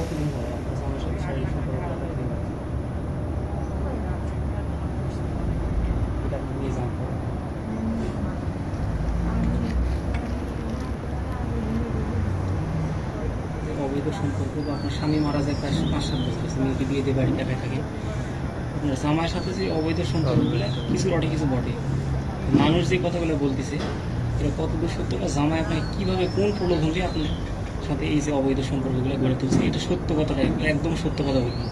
সম্পর্ক আপনি অবৈধ সম্পর্ক আপনার স্বামী মারা যায় প্রায় পাঁচ সাত বছর হয়েছে মেয়েকে বিয়ে দিয়ে বাড়িতে একা থাকে। আপনার জামাইয়ের সাথে যে অবৈধ সম্পর্কগুলো কিছু রটে কিছু বটে। মানুষ যে কথাগুলো বলতেছে এটা কতদূর সত্য জামাই আপনাকে কীভাবে, কোন প্রলোভন দিয়ে আপনার সাথে এই যে অবৈধ সম্পর্কগুলো গড়ে তুলছে এটা সত্য কথাটা একদম সত্য কথা বলবেন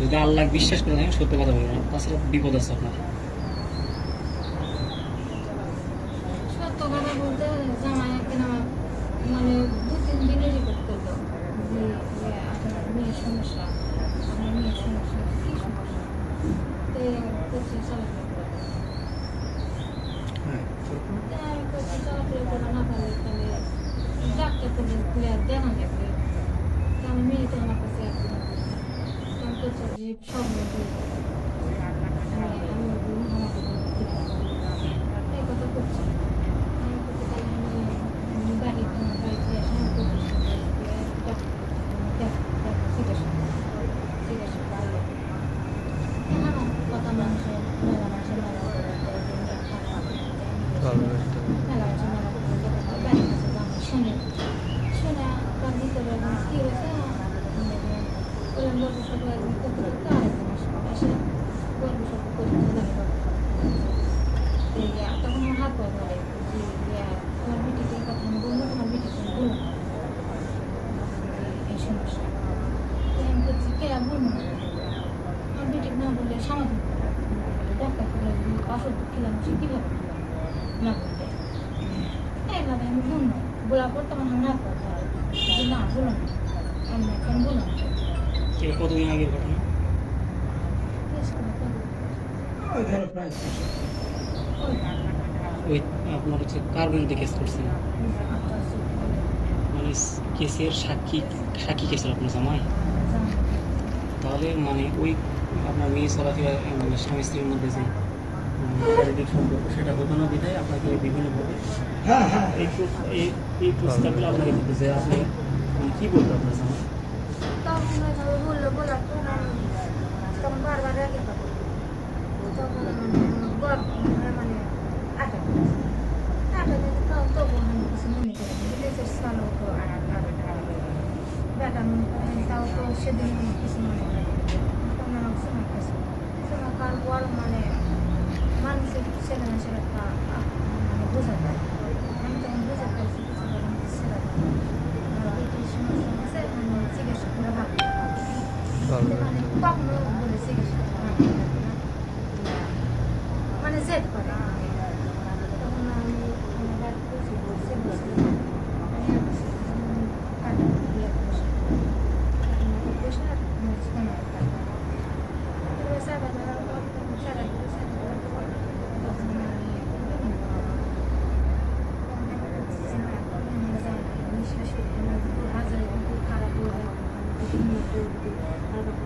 যদি আল্লাহ বিশ্বাস করে থাকেন সত্য কথা বলবেন তাছাড়া বিপদ আছে আপনার। মানে হ্যাঁ তা আমি করছি চলাফেরা করে না পারলে তাহলে ডাক্তার করে ঘুরে দেখা যাবে তো আমি মেয়ে তো আমার কাছে একদিন তো আমি করছি যে সব মেয়ে দিয়ে দেবো। আমি আমি বলব, আমাকে বলব, ঠিক আছে। এই কথা করছি আমি করতে পারি আমি বাড়ি বাড়িতে আসে আমি করছি জিজ্ঞাসা জিজ্ঞাসা করল হ্যাঁ কথা মানুষের মেলা মানুষের মেলা করে মেলা মানুষের মেলা করে বাড়ি কাছে জামাই শুনে শুনে তার ভিতরে একদম কী হয়েছে ওরকম গল্প সব একদম করতে করতে আরেকজন আসলো এসে গল্প সব করে হাত যে তোমার বিটিকে কথা আমি বলব তোমার বিটিকে আমি বলব না। এই সমস্যা আমি বলছি কে বলব না আমার বিটিকে না বললে সমাধান করব ডাক্তার করে খেলাম সে কীভাবে না বললে এইভাবে আমি বলব বলার পর তখন আমার হাত পা ধরে। যে না বলো না আমি এখন বলো না কতদিন আগের ঘটনা প্রায় ওই আপনার হচ্ছে কার বিরুদ্ধে কেস করছেন মানে কেসের সাক্ষী সাক্ষী কেসের আপনার জামাই তাহলে মানে ওই আপনার মেয়ে চলাফেরা মানে স্বামী স্ত্রীর মধ্যে যে শারীরিক সম্পর্ক সেটা হতো না বিধায় আপনাকে বিভিন্নভাবে হ্যাঁ হ্যাঁ এই এই এই প্রস্তাবগুলো আপনাকে দিতে যে আপনি মানে কী বলতো আপনার জামাই আমি তখন বারবার রেগে পাবো তখন গর্ব মানে আটা আটা দিতে তাও তবু আমি কিছু মনে করি বিদেশের সালো তো আর বেটা মনে করি তাও তো সেদিন কিছু মনে করি তখন আমার শোনা গেছে শোনা কার বল মানে মানুষের ছেলে মানুষের একটা মানে বোঝা যায় আমি তখন বুঝে পাইছি কিছু বলে আমি ছেলে সমস্যা আছে মানে চিকিৎসা করে ভালো মানে কখনো Thank you.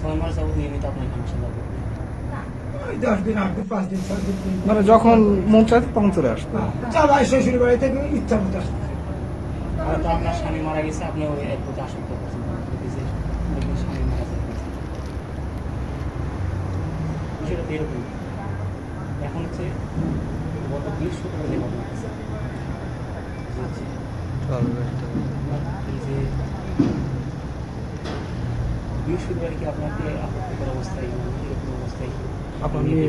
ছয় মাস যাবত নিয়মিত আপনার এখানে আসা যাবে। ওই দশ দিন আট পাঁচ দিন ছয় দিন মানে যখন মন চায় তখন চলে আসতো জামাই শ্বশুর বাড়ি থেকে ইচ্ছা মতো আসতে পারে। আর তো আপনার স্বামী মারা গেছে আপনি ওই এক প্রতি আসক্ত করছেন স্বামী মারা যায় বিষয়টা তো এরকম এখন হচ্ছে গত বৃহস্পতিবার যে ঘটনা আছে যে বৃহস্পতিবার কি আপনাকে আপত্তিকর অবস্থায় মানে অবস্থায় আপনার নিয়ে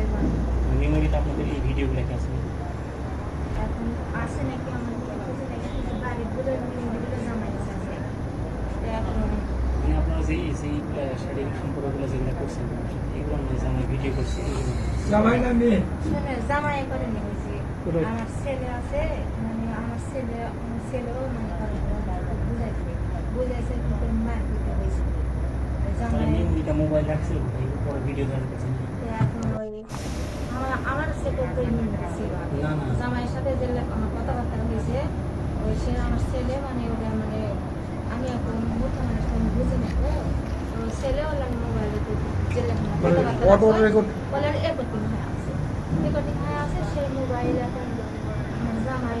এবার। মেমোরিতে আপনাদের এই ভিডিওগুলো আছে? এখন আসে নাকি জামাই আছে। মানে আপনারা যে যেই আহ, শারীরিক সম্পর্কগুলো যেগুলো করছেন এগুলো মানে আমার ভিডিও করছি জামাই না মেয়ে? জামাই করে নিয়েছি. আমার ছেলে আছে মানে ছেলে ছেলেও মানে করে বুঝাইছে বুঝাইছে কিন্তু মার দিতে হয়েছে জামাই মোবাইল রাখছে পরে ভিডিও ধারণ করছেন তো এখন ওই আমার ছিল না। জামাইয়ের সাথে যে আমার কথাবার্তা হয়েছে ওই সে আমার ছেলে মানে ওটা মানে আমি এখন মূর্খ মানুষ আমি বুঝি না তো ছেলে ওলা মোবাইলে মানে কথাবার্তা রেকর্ডিং হয়ে আছে রেকর্ডিং হয়ে আছে সেই মোবাইল এখন আমার জামাই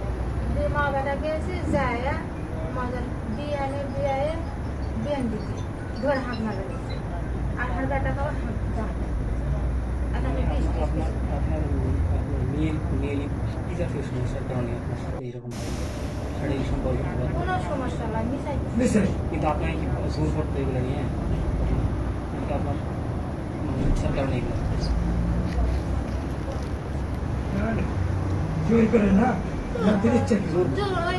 মা গ্যাস বুড়ি কাছে আমি বাস মা মোবাইল গ্যাস বুড়ি খাবো আমি বাস মা সকালে মারামারি দেখা লাগবে করা লাগবে সেটা হবে তখন আর বেটা কাউ আমি বলেছি এটা ইয়ে যদি সারাদিন যদি মরা যায়নি তাহলে তো বেটি মারা ছিল না সব দাঁড়িয়ে আসে ইয়ে আমি মার দিয়ে কাছে যাই আমি নিয়ে আসি এগুলা গেছি দুই মা বেটা গেছি যায় মজার বিয়ানে বিয়ায়ে বিয়ান দিতে ধরে হাত মারা গেছে আর হার বেটা খাওয়া হাত দাম আর আমি বিশ টিস আপনার আপনার আপনার মেয়ের মেয়ের কি জাতীয় সমস্যার কারণে আপনার সাথে এরকম শারীরিক সম্পর্ক হওয়ার- কোনো সমস্যা নাই মিশাই মিশে কিন্তু আপনাকে কি জোর করতে এগুলো নিয়ে নাকি আপনার মানে ইচ্ছার কারণে এগুলো করছে? জোর করে না মানে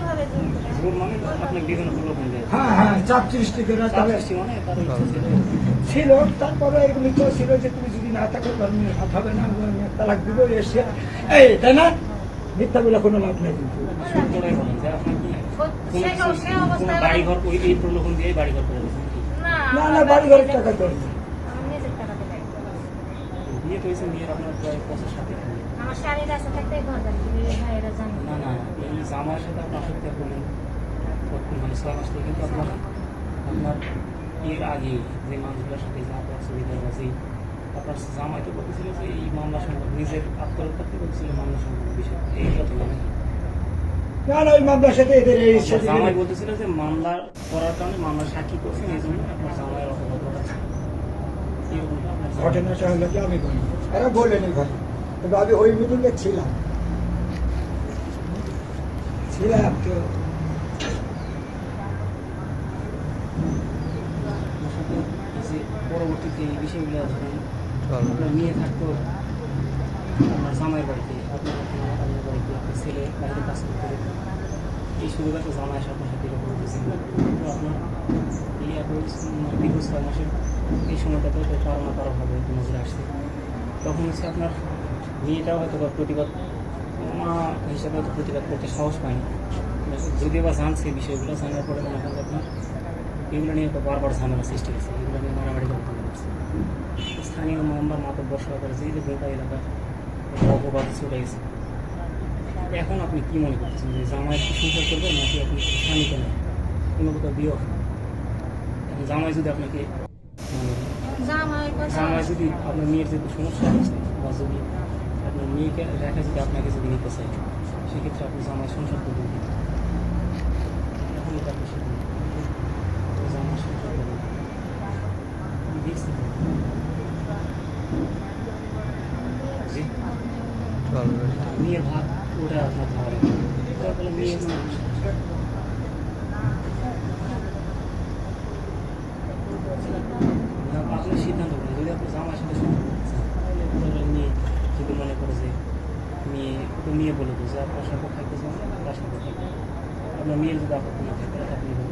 হ্যাঁ হ্যাঁ মানে ছিল তারপরে এগুলি তো ছিল যে তুমি যদি না থাকো তাহলে হাত হবে না তালাক দিব এসে এই তাই না মিথ্যা বলে কোনো লাভ নেই কিন্তু না না বাড়ি ঘরের টাকা দেয় আমার নিজের টাকাতে দেয়। বিয়ে বিয়ের আপনার প্রায় বছর সাথে আমার শাড়ির আছে থাকতে ভাইয়েরা জানে। না না এই জামার সাথে আসক্তি করলেন মানে ছয় মাস থেকে কিন্তু আপনার আপনার এর আগে যে মানুষগুলোর সাথে যে আপনার সুবিধা বা আপনার জামাই তো বলতেছিল যে এই মামলা সম্পর্ক নিজের বলছিল মামলা সম্পর্ক বিষয়। মানে না না ওই মামলার সাথে এদের এই জামাই বলতেছিল যে মামলা করার কারণে মামলা সাক্ষী করছেন এই জন্য আপনার জামাইয়ের অপরাধ আছে এরকম আপনার জামাই- ঘটনাটা হলো কি আমি বলি এরা বলেনি ভাই তবে আমি ওই মিটিংয়ে ছিলাম। ছিলাম তো। পরবর্তীতে এই বিষয়গুলো আপনার মেয়ে থাকতো আপনার জামাই বাড়িতে আপনার বাড়িতে আপনার ছেলে বাড়িতে কাজ করতে। এই সুবিধা তো জামাই সাথে? আপনার এই মানে দীর্ঘ ছয় এই সময়টাতে তো কারও হবে নজরে আসছে তখন হচ্ছে আপনার মেয়েটাও হয়তো বা প্রতিবাদ মা হিসাবে হয়তো প্রতিবাদ করতে সাহস পায়নি যদিও বা জানছে বিষয়গুলো জানার পরে মনে আপনার এগুলো বারবার ঝামেলা সৃষ্টি হয়েছে এগুলো নিয়ে মারামারি স্থানীয় মেম্বার মাতব বসা করে যে এই এলাকা অপবাদ চলে গেছে এখন আপনি কি মনে করছেন যে জামাই কি সংসার করবে নাকি আপনি স্বামী কেন কোনো কোথাও বিয়ে হবে এখন জামাই যদি আপনাকে জামাই যদি আপনার মেয়ের যদি সমস্যা আছে বা যদি আপনার মেয়েকে রেখা যদি আপনাকে যদি নিতে চাই সেক্ষেত্রে আপনি জামাই সংসার করবেন এখন এটা আপনি সিদ্ধান্ত নেন। তো জামাই সংসার করবেন আমি দেখছি তো। জি মেয়ের ভাত ওটা আপনার ধরে তারপরে মেয়ের মানুষ। না, আপনার সিদ্ধান্ত নেন যদি আপনি জামার সাথে সম্পর্ক করতে চান, তাহলে আপনার মেয়ে যদি মনে করে যে মেয়ে তো আপনার সাথে থাকতে চান তার সাথে থাকবে আপনার মেয়ের যদি আপত্তি না থাকে আপনি